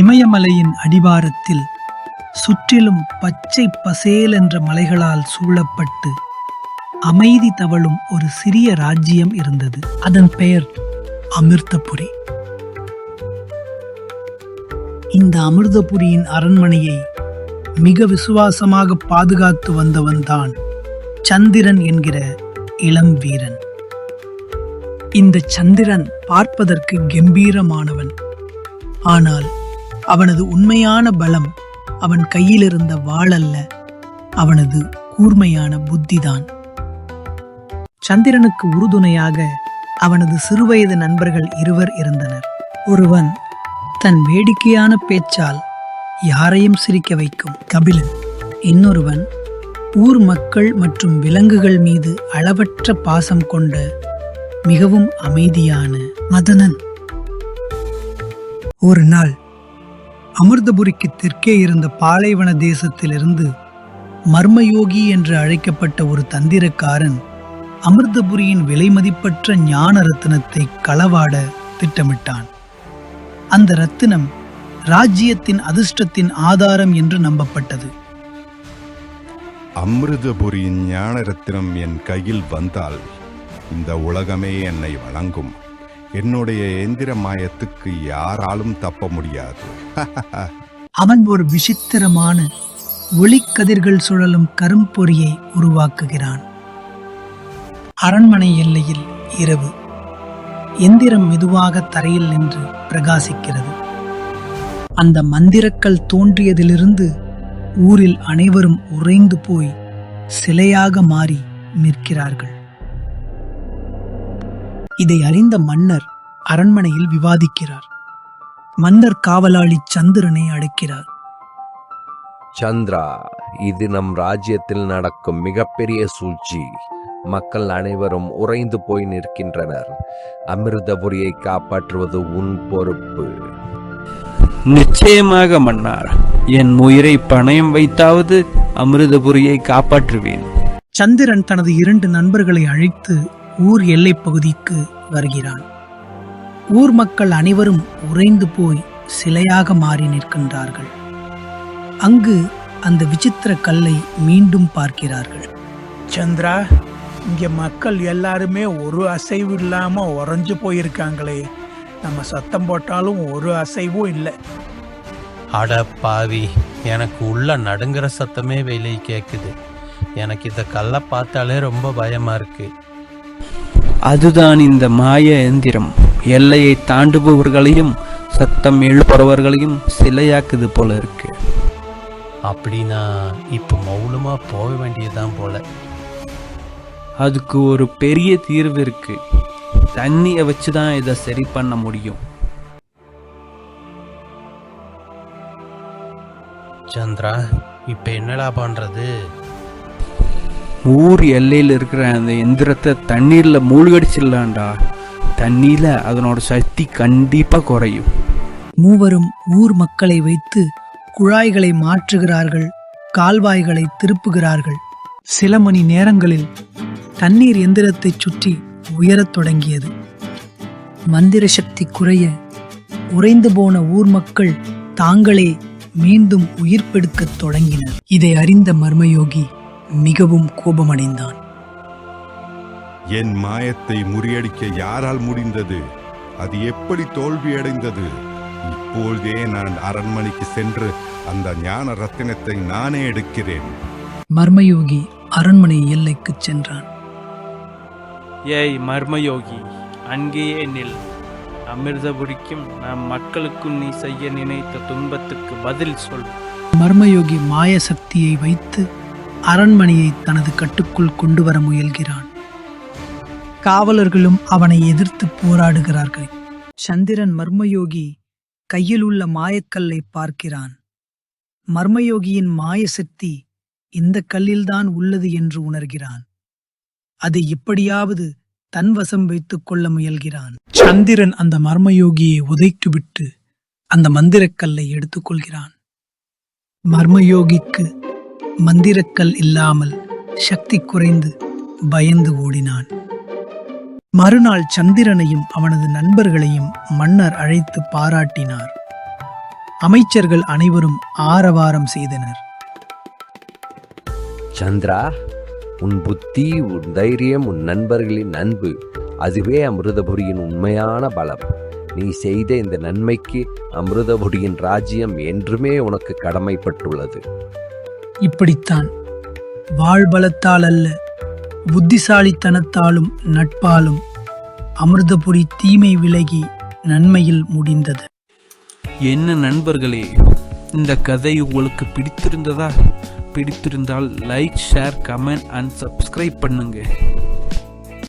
இமயமலையின் அடிவாரத்தில் சுற்றிலும் பச்சை பசேல் என்ற மலைகளால் சூழப்பட்டு அமைதி தவழும் ஒரு சிறிய ராஜ்யம் இருந்தது. அதன் பெயர் அமிர்தபுரி. இந்த அமிர்தபுரியின் அரண்மனையை மிக விசுவாசமாக பாதுகாத்து வந்தவன்தான் சந்திரன் என்கிற இளம் வீரன். இந்த சந்திரன் பார்ப்பதற்கு கம்பீரமானவன். ஆனால் அவனது உண்மையான பலம் அவன் கையிலிருந்த வாளல்ல அவனது கூர்மையான புத்திதான். சந்திரனுக்கு உறுதுணையாக அவனது சிறுவயது நண்பர்கள் இருவர் இருந்தனர். ஒருவன் தன் வேடிக்கையான பேச்சால் யாரையும் சிரிக்க வைக்கும் கபிலன். இன்னொருவன் ஊர் மக்கள் மற்றும் விலங்குகள் மீது அளவற்ற பாசம் கொண்ட மிகவும் அமைதியான மதனன். ஒரு நாள் அமிர்தபுரிக்கு தெற்கே இருந்த பாலைவன தேசத்திலிருந்து மர்மயோகி என்று அழைக்கப்பட்ட ஒரு தந்திரக்காரன் அமிர்தபுரியின் விலைமதிப்பற்ற ஞான ரத்தினத்தை களவாட திட்டமிட்டான். அந்த ரத்தினம் ராஜ்யத்தின் அதிர்ஷ்டத்தின் ஆதாரம் என்று நம்பப்பட்டது. அமிர்தபுரியின் ஞான ரத்தினம் என் கையில் வந்தால் இந்த உலகமே என்னை வணங்கும் என்னுடைய எந்திர மாயத்துக்கு யாராலும் தப்ப முடியாது. அவன் ஒரு விசித்திரமான ஒளிக்கதிர்கள் சுழலும் கரும்பொறியை உருவாக்குகிறான். அரண்மனை எல்லையில் இரவு. எந்திரம் மெதுவாக தரையில் நின்று பிரகாசிக்கிறது. அந்த மந்திரக்கல் தோன்றியதிலிருந்து ஊரில் அனைவரும் உறைந்து போய் சிலையாக மாறி நிற்கிறார்கள். இதை அறிந்த மன்னர் அரண்மனையில் விவாதிக்கிறார். மன்னர் காவலாளி சந்திரனை அழைக்கிறார். சந்திரா இது நம் ராஜ்யத்தில் நடக்கும் மிகப்பெரிய சூழ்ச்சி. மக்கள் அனைவரும் உறைந்து போய் நிற்கின்றனர். அமிர்தபுரியை காப்பாற்றுவது உன் பொறுப்பு. நிச்சயமாக மன்னார். என் உயிரை பணயம் வைத்தாவது அமிர்தபுரியை காப்பாற்றுவேன். சந்திரன் தனது இரண்டு நண்பர்களை அழைத்து ஊர் எல்லைப் பகுதிக்கு வருகிறான். ஊர் மக்கள் அனைவரும் உறைந்து போய் சிலையாக மாறி நிற்கின்றார்கள். அங்கு அந்த விசித்திர கல்லை மீண்டும் பார்க்கிறார்கள். சந்திரா இங்க மக்கள் எல்லாருமே ஒரு அசைவு இல்லாம உறைஞ்சு போயிருக்காங்களே. நம்ம சத்தம் போட்டாலும் ஒரு அசைவும் இல்லை. அட பாவி எனக்கு உள்ள நடுங்குற சத்தமே வெளியே கேட்குது எனக்கு இந்த கல்லை பார்த்தாலே ரொம்ப பயமா இருக்கு. அதுதான் இந்த மாய எந்திரம். எல்லையை தாண்டுபவர்களையும் சத்தம் எழுப்புறவர்களையும் சிலையாக்குது போல இருக்கு. அப்படின்னா இப்போ மௌனமா போக வேண்டியதுதான் போல. அதுக்கு ஒரு பெரிய தீர்வு இருக்கு. தண்ணியை வச்சு தான் இதை சரி பண்ண முடியும். சந்திரா இப்போ என்னடா பண்றது? ஊர் எல்லையில் இருக்கிற அந்த எந்திரத்தை தண்ணீரில் மூழ்கடிச்சிடலாம்டா. தண்ணியில் அதனோட சக்தி கண்டிப்பாக குறையும். மூவரும் ஊர் மக்களை வைத்து குழாய்களை மாற்றுகிறார்கள் கால்வாய்களை திருப்புகிறார்கள். சில மணி நேரங்களில் தண்ணீர் எந்திரத்தைச் சுற்றி உயரத் தொடங்கியது. மந்திர சக்தி குறைய உறைந்து போன ஊர் மக்கள் தாங்களே மீண்டும் உயிர்ப்பெடுக்கத் தொடங்கினர். இதை அறிந்த மர்மயோகி மிகவும் கோபமடைந்தான். என் மாயத்தை முறியடிக்க யாரால் முடிந்தது? அது எப்படி தோல்வியடைந்தது? இப்பொழுதே நான் அரண்மனைக்கு சென்று அந்த ஞான ரத்தினத்தை நானே எடுக்கிறேன். மர்மயோகி அரண்மனை எல்லைக்குச் சென்றான். ஏய் மர்மயோகி அங்கேயே நில். அமிர்தபுரிக்கும் நம் மக்களுக்கும் நீ செய்ய நினைத்த துன்பத்துக்கு பதில் சொல். மர்மயோகி மாய சக்தியை வைத்து அரண்மனையை தனது கட்டுக்குள் கொண்டு வர முயல்கிறான். காவலர்களும் அவனை எதிர்த்து போராடுகிறார்கள். சந்திரன் மர்மயோகி கையில் உள்ள மாயக்கல்லை பார்க்கிறான். மர்மயோகியின் மாய சக்தி இந்த கல்லில்தான் உள்ளது என்று உணர்கிறான். அதை எப்படியாவது தன் வசம் வைத்துக் கொள்ள முயல்கிறான். சந்திரன் அந்த மர்மயோகியை உதைத்துவிட்டு அந்த மந்திரக்கல்லை எடுத்துக்கொள்கிறான் மர்மயோகிக்கு மந்திரக்கல் இல்லாமல் சக்தி குறைந்து பயந்து ஓடினான். மறுநாள் சந்திரனையும் அவனது நண்பர்களையும் மன்னர் அழைத்து பாராட்டினார். அமைச்சர்கள் அனைவரும் ஆரவாரம் செய்தனர். சந்திரா உன் புத்தி உன் தைரியம் உன் நண்பர்களின் அன்பு அதுவே அமிர்தபுரியின் உண்மையான பலம். நீ செய்த இந்த நன்மைக்கு அமிர்தபுரியின் ராஜ்யம் என்றுமே உனக்கு கடமைப்பட்டுள்ளது. இப்படித்தான். வாழ்பலத்தால் அல்ல புத்திசாலித்தனத்தாலும் நட்பாலும் அமிர்தபுரி தீமை விலகி நன்மையில் முடிந்தது. என்ன நண்பர்களே இந்த கதை உங்களுக்கு பிடித்திருந்ததா? பிடித்திருந்தால் like share comment and subscribe பண்ணுங்கள்